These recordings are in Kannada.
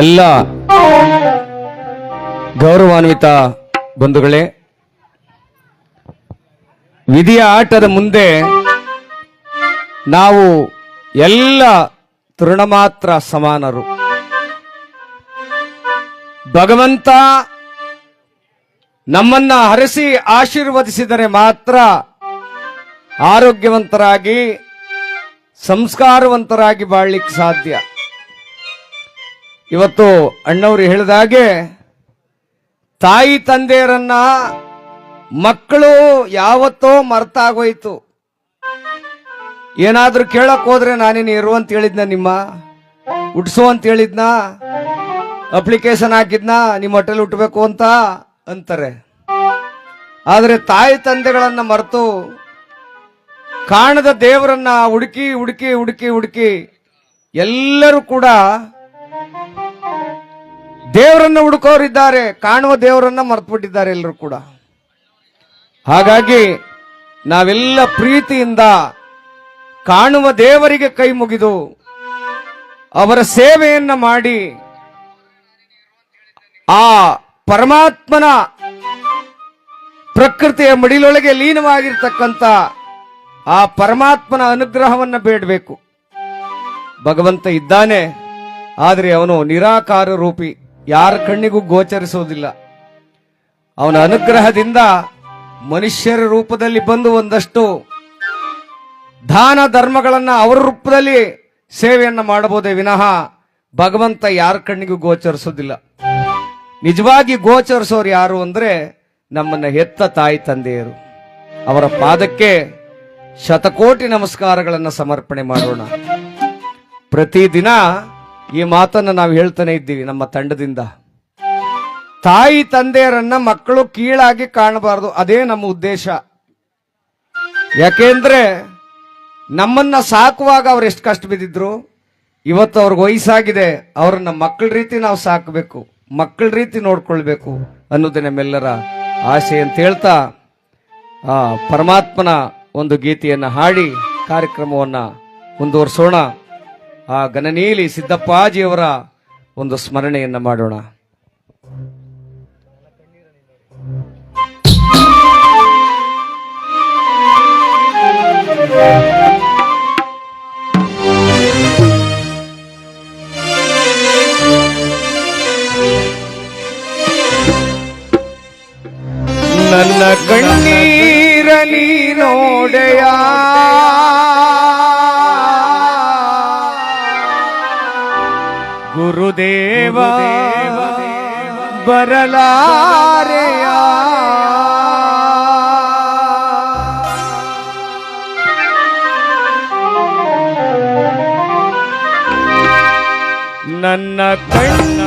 ಎಲ್ಲ ಗೌರವಾನ್ವಿತ ಬಂಧುಗಳೇ, ವಿಧಿಯ ಆಟದ ಮುಂದೆ ನಾವು ಎಲ್ಲ ತೃಣಮಾತ್ರ ಸಮಾನರು. ಭಗವಂತ ನಮ್ಮನ್ನ ಹರಸಿ ಆಶೀರ್ವದಿಸಿದರೆ ಮಾತ್ರ ಆರೋಗ್ಯವಂತರಾಗಿ, ಸಂಸ್ಕಾರವಂತರಾಗಿ ಬಾಳ್ಲಿಕ್ಕೆ ಸಾಧ್ಯ. ಇವತ್ತು ಅಣ್ಣವರು ಹೇಳಿದಾಗೆ ತಾಯಿ ತಂದೆಯರನ್ನ ಮಕ್ಕಳು ಯಾವತ್ತೋ ಮರ್ತಾಗೋಯ್ತು. ಏನಾದ್ರೂ ಕೇಳಕ್ ಹೋದ್ರೆ ನಾನೇನು ಇರು ಅಂತ ಹೇಳಿದ್ನ ನಿಮ್ಮ ಹುಟ್ಸು ಅಂತ ಹೇಳಿದ್ನ, ಅಪ್ಲಿಕೇಶನ್ ಹಾಕಿದ್ನ, ನಿಮ್ಮ ಹೋಟೆಲ್ ಹುಟ್ಟಬೇಕು ಅಂತ ಅಂತಾರೆ. ಆದರೆ ತಾಯಿ ತಂದೆಗಳನ್ನ ಮರೆತು ಕಾಣದ ದೇವರನ್ನ ಹುಡುಕಿ ಹುಡುಕಿ ಹುಡುಕಿ ಹುಡುಕಿ ಎಲ್ಲರೂ ಕೂಡ ದೇವರನ್ನ ಹುಡುಕೋರಿದ್ದಾರೆ, ಕಾಣುವ ದೇವರನ್ನ ಮರೆತುಬಿಟ್ಟಿದ್ದಾರೆ ಎಲ್ಲರೂ ಕೂಡ. ಹಾಗಾಗಿ ನಾವೆಲ್ಲ ಪ್ರೀತಿಯಿಂದ ಕಾಣುವ ದೇವರಿಗೆ ಕೈ ಮುಗಿದು ಅವರ ಸೇವೆಯನ್ನ ಮಾಡಿ ಆ ಪರಮಾತ್ಮನ ಪ್ರಕೃತಿಯ ಮಡಿಲೊಳಗೆ ಲೀನವಾಗಿರ್ತಕ್ಕಂಥ ಆ ಪರಮಾತ್ಮನ ಅನುಗ್ರಹವನ್ನ ಬೇಡಬೇಕು. ಭಗವಂತ ಇದ್ದಾನೆ, ಆದರೆ ಅವನು ನಿರಾಕಾರ ರೂಪಿ. ಯಾರ ಕಣ್ಣಿಗೂ ಗೋಚರಿಸುವುದಿಲ್ಲ. ಅವನ ಅನುಗ್ರಹದಿಂದ ಮನುಷ್ಯರ ರೂಪದಲ್ಲಿ ಬಂದು ಒಂದಷ್ಟು ದಾನ ಧರ್ಮಗಳನ್ನ ಅವರ ರೂಪದಲ್ಲಿ ಸೇವೆಯನ್ನು ಮಾಡಬಹುದೇ ವಿನಃ ಭಗವಂತ ಯಾರ ಕಣ್ಣಿಗೂ ಗೋಚರಿಸೋದಿಲ್ಲ ನಿಜವಾಗಿ ಗೋಚರಿಸೋರು ಯಾರು ಅಂದ್ರೆ ನಮ್ಮನ್ನ ಹೆತ್ತ ತಾಯಿ ತಂದೆಯರು. ಅವರ ಪಾದಕ್ಕೆ ಶತಕೋಟಿ ನಮಸ್ಕಾರಗಳನ್ನು ಸಮರ್ಪಣೆ ಮಾಡೋಣ. ಪ್ರತಿದಿನ ಈ ಮಾತನ್ನ ನಾವು ಹೇಳ್ತಾನೆ ಇದ್ದೀವಿ ನಮ್ಮ ತಂಡದಿಂದ. ತಾಯಿ ತಂದೆಯರನ್ನ ಮಕ್ಕಳು ಕೀಳಾಗಿ ಕಾಣಬಾರದು. ಅದೇ ನಮ್ಮ ಉದ್ದೇಶ. ಯಾಕೆಂದ್ರೆ ನಮ್ಮನ್ನ ಸಾಕುವಾಗ ಅವ್ರು ಎಷ್ಟು ಕಷ್ಟ ಬಿದ್ದಿದ್ರು. ಇವತ್ತು ಅವ್ರಿಗೆ ವಯಸ್ಸಾಗಿದೆ. ಅವ್ರನ್ನ ಮಕ್ಕಳ ರೀತಿ ನಾವು ಸಾಕಬೇಕು. ಮಕ್ಕಳ ರೀತಿ ನೋಡ್ಕೊಳ್ಬೇಕು ಅನ್ನೋದು ನಮ್ಮೆಲ್ಲರ ಆಸೆ ಅಂತ ಹೇಳ್ತಾ, ಆ ಪರಮಾತ್ಮನ ಒಂದು ಗೀತೆಯನ್ನು ಹಾಡಿ ಕಾರ್ಯಕ್ರಮವನ್ನು ಮುಂದುವರಿಸೋಣ. ಆ ಗಣನೀಲಿ ಸಿದ್ದಪ್ಪಾಜಿಯವರ ಒಂದು ಸ್ಮರಣೆಯನ್ನ ಮಾಡೋಣ. ನನ್ನ ಕಣ್ಣೀರಲಿ ನೋಡೆಯ? ಗುರುದೇವ ಬರಲಾರೆಯ ನನ್ನ ಕಣ್ಣೀರ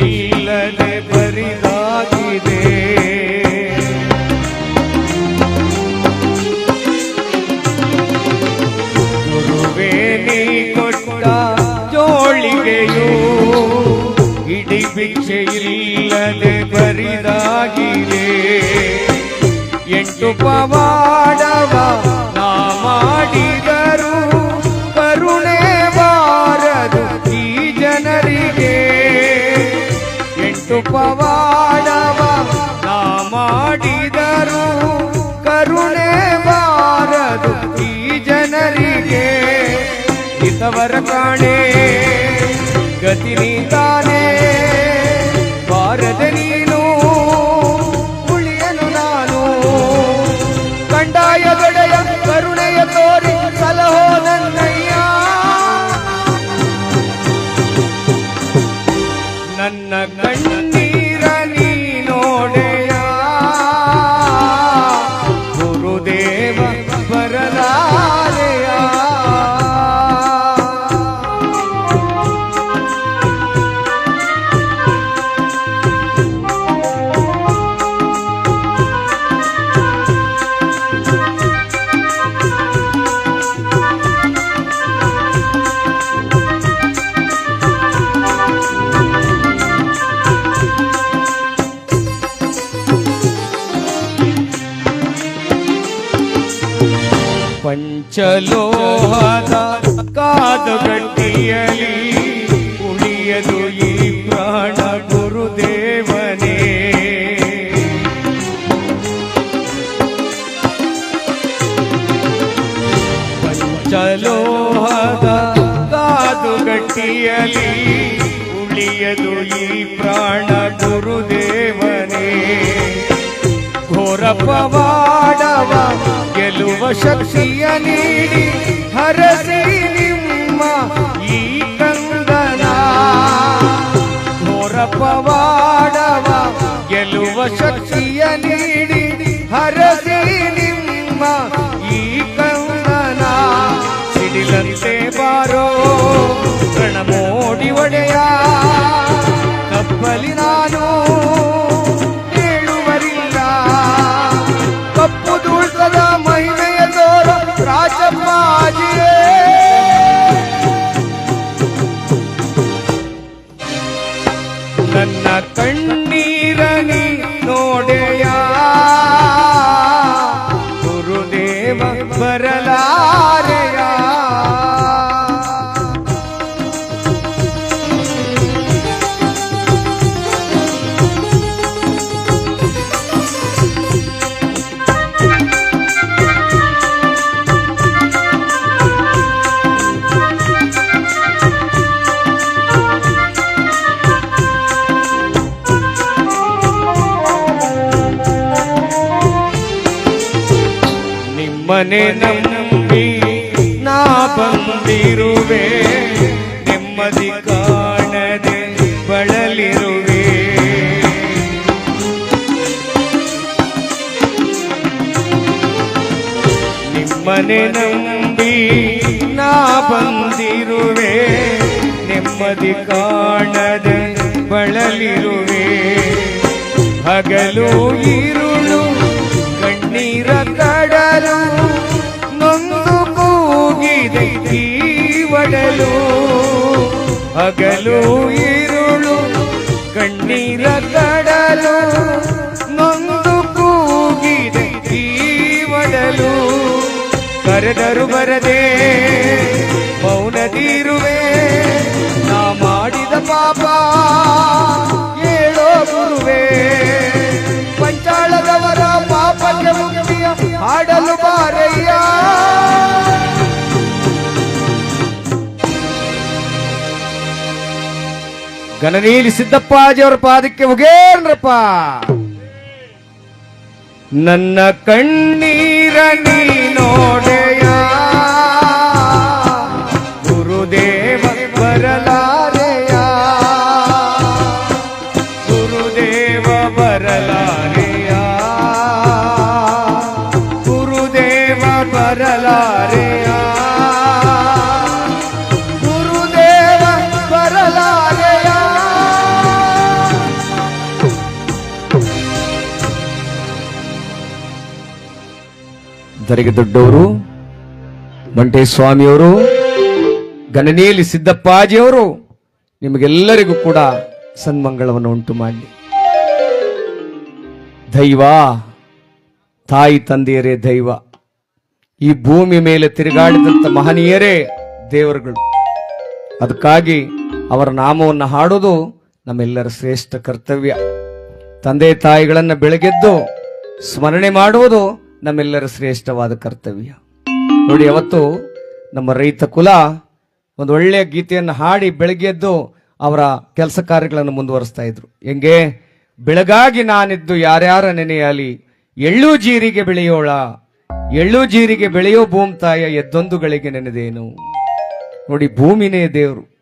ಇಲ್ಲದೆ ಬರಿದಾಗಿದೆ. ಗುರುವೇ ನೀ ಕೊಟ್ಟ ಜೋಳಿಗೆಯೋ ಇಡೀ ಭಿಕ್ಷೆ ಬರಿದಾಗಿದೆ. ಎಂಟು ಪವಾಡವ જગતની તાને ભારત चलो ಗೆಲ್ಲುವ ಶಕ್ತಿಯ ನೀಡಿ ಹರಸಿ ನಿಮ್ಮ ಈ ಕಂದನ ಘೋರ ಪವಾಡವ ಗೆಲ್ಲುವ ಶಕ್ತಿಯ ನಿಮ್ಮನೆ ನಂಬಿ ನಾ ಬಂದಿರುವೆ, ನೆಮ್ಮದಿ ಕಾಣದ ಬಳಲಿರುವೆ. ಹಗಲು ಇರುಳು ಕಣ್ಣೀರ ಕಡಲು, ನೊಂದು ಕೂಗಿದೆ ಒಡಲು. ಹಗಲು ಕರೆದರು ಬರದೆ ಮೌನದಿರುವೆ ನಾ ಮಾಡಿದ ಪಾಪ ಹೇಳೋ ಗುರುವೆ. ಪಂಚಾಳದವರ ಪಾಪಕ್ಕೆ ಮುಕ್ತಿಯ ಹಾಡಲು ಬಾರಯ್ಯ. ಗಣನೀಲಿ ಸಿದ್ದಪ್ಪಾಜಿಯವರ ಪಾದಕ್ಕೆ ಉಗೇನ್ರಪ್ಪ ನನ್ನ ಕಣ್ಣೀರ ನೀ ನೋಡೆಯ ಧರೆಗೆ ದೊಡ್ಡವರು ಮಂಟೇಸ್ವಾಮಿಯವರು ಗಣನೀಲಿ ಸಿದ್ದಪ್ಪಾಜಿಯವರು ನಿಮಗೆಲ್ಲರಿಗೂ ಕೂಡ ಸನ್ಮಂಗಳವನ್ನು ಉಂಟು ಮಾಡಲಿ ದೈವ ತಾಯಿ ತಂದೆಯರೇ ದೈವ. ಈ ಭೂಮಿ ಮೇಲೆ ತಿರುಗಾಡಿದಂತ ಮಹನೀಯರೇ ದೇವರುಗಳು. ಅದಕ್ಕಾಗಿ ಅವರ ನಾಮವನ್ನು ಹಾಡೋದು ನಮ್ಮೆಲ್ಲರ ಶ್ರೇಷ್ಠ ಕರ್ತವ್ಯ. ತಂದೆ ತಾಯಿಗಳನ್ನು ಬೆಳಗೆದ್ದು ಸ್ಮರಣೆ ಮಾಡುವುದು ನಮ್ಮೆಲ್ಲರ ಶ್ರೇಷ್ಠವಾದ ಕರ್ತವ್ಯ. ನೋಡಿ, ಅವತ್ತು ನಮ್ಮ ರೈತ ಕುಲ ಒಂದು ಒಳ್ಳೆಯ ಗೀತೆಯನ್ನು ಹಾಡಿ ಬೆಳಗ್ಗೆದ್ದು ಅವರ ಕೆಲಸ ಕಾರ್ಯಗಳನ್ನು ಮುಂದುವರಿಸ್ತಾ ಇದ್ರು. ಹೆಂಗೆ? ಬೆಳಗಾಗಿ ನಾನಿದ್ದು ಯಾರ್ಯಾರ ನೆನೆಯಲಿ, ಎಳ್ಳು ಜೀರಿಗೆ ಬೆಳೆಯೋಳ? ಎಳ್ಳು ಜೀರಿಗೆ ಬೆಳೆಯೋ ಭೂಮ್ ತಾಯ ಎದ್ದೊಂದುಗಳಿಗೆ ನೆನೆದೇನು? ನೋಡಿ, ಭೂಮಿನೇ ದೇವರು.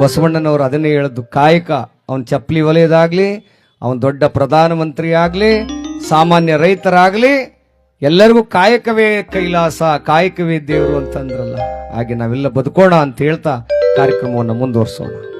ಬಸವಣ್ಣನವರು ಅದನ್ನೇ ಹೇಳದ್ದು ಕಾಯಕ. ಅವನ ಚಪ್ಪಲಿ ವಲಯದಾಗ್ಲಿ ಅವನ್ ದೊಡ್ಡ ಪ್ರಧಾನಮಂತ್ರಿ ಆಗಲಿ ಸಾಮಾನ್ಯ ರೈತರಾಗಲಿ, ಎಲ್ಲರಿಗೂ ಕಾಯಕವೇ ಕೈಲಾಸ, ಕಾಯಕವೇ ದೇವರು ಅಂತಂದ್ರಲ್ಲ. ಹಾಗೆ ನಾವೆಲ್ಲ ಬದುಕೋಣ ಅಂತ ಹೇಳ್ತಾ ಕಾರ್ಯಕ್ರಮವನ್ನು ಮುಂದುವರಿಸೋಣ.